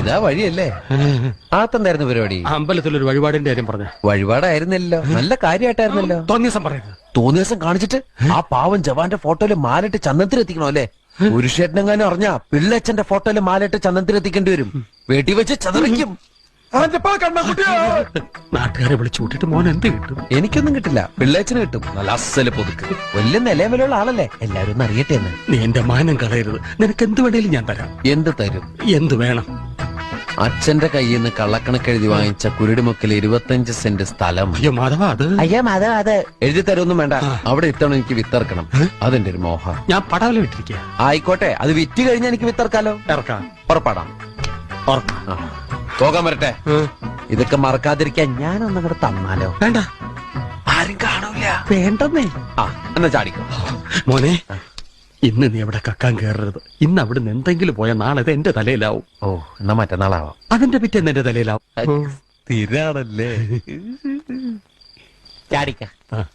ഇതാ വഴിയല്ലേ? ആത്തന്തായിരുന്നു പരിപാടി? അമ്പലത്തിൽ ഒരു വഴിപാടിന്റെ കാര്യം പറഞ്ഞു? വഴിപാടായിരുന്നല്ലോ. നല്ല കാര്യമായിട്ടായിരുന്നല്ലോ തോന്നിയ ദിവസം പറയരുത്. തോന്നിയ ദിവസം കാണിച്ചിട്ട് ആ പാവം ജവാന്റെ ഫോട്ടോയിൽ മാലിട്ട് ചന്ദനത്തിൽ എത്തിക്കണോ അല്ലേ പുരുഷേട്ടനെങ്ങാനും അറിഞ്ഞാ പിള്ളച്ചന്റെ ഫോട്ടോയിൽ മാലിട്ട് ചന്ദനത്തിൽ എത്തിക്കേണ്ടി വരും. വേട്ടി വെച്ച് ചതറിക്കും. നാട്ടുകാരെ വിളിച്ചു കൂട്ടിട്ട് മോൻ എന്ത് കിട്ടും? എനിക്കൊന്നും കിട്ടില്ല. പിള്ളേച്ചന് കിട്ടും. നല്ല അസൽ പൊതുക്ക്. വലിയ നിലവിലുള്ള ആളല്ലേ? എല്ലാരും ഒന്ന് അറിയട്ടെ എന്ന്. നീ എന്റെ മാനം കളയരുത്. നിനക്ക് എന്ത് വേണേലും ഞാൻ തരാം. എന്ത് തരും? എന്ത് വേണം? അച്ഛന്റെ കയ്യിൽ നിന്ന് കള്ളക്കണക്കെഴുതി വാങ്ങിച്ച കുരുടിമുക്കിൽ ഇരുപത്തഞ്ച് സെന്റ് സ്ഥലം. അയ്യോ മാധവ അത് അയ്യാ മാധവ അത് എഴുതി തരൊന്നും വേണ്ട. അവിടെ ഇത്തവണ എനിക്ക് വിത്തർക്കണം അതെന്റെ ഒരു മോഹം. ഞാൻ പടവല വിട്ടിരിക്കുക ആയിക്കോട്ടെ അത് വിറ്റ് കഴിഞ്ഞാൽ എനിക്ക് വിത്തർക്കാലോ ഇറക്കാം. ഉറപ്പാടാം. പോകാൻ വരട്ടെ. ഇതൊക്കെ മറക്കാതിരിക്കാൻ ഞാനൊന്നും കൂടെ തന്നാലോ? വേണ്ട. ആരും കാണൂല. വേണ്ടെന്നേ. ആ എന്നാ ചാടിക്കോ. മോനെ ഇന്ന് നീ അവിടെ കക്കാൻ കയറരുത് ഇന്ന് അവിടുന്ന് എന്തെങ്കിലും പോയ നാളെ അത് എന്റെ തലയിലാവും. ഓ എന്നാ മറ്റന്നാളാവാം. അതിന്റെ പിറ്റേന്ന് എന്റെ തലയിലാവും. സ്ഥിരാണല്ലേ. ചാടിക്ക ആ.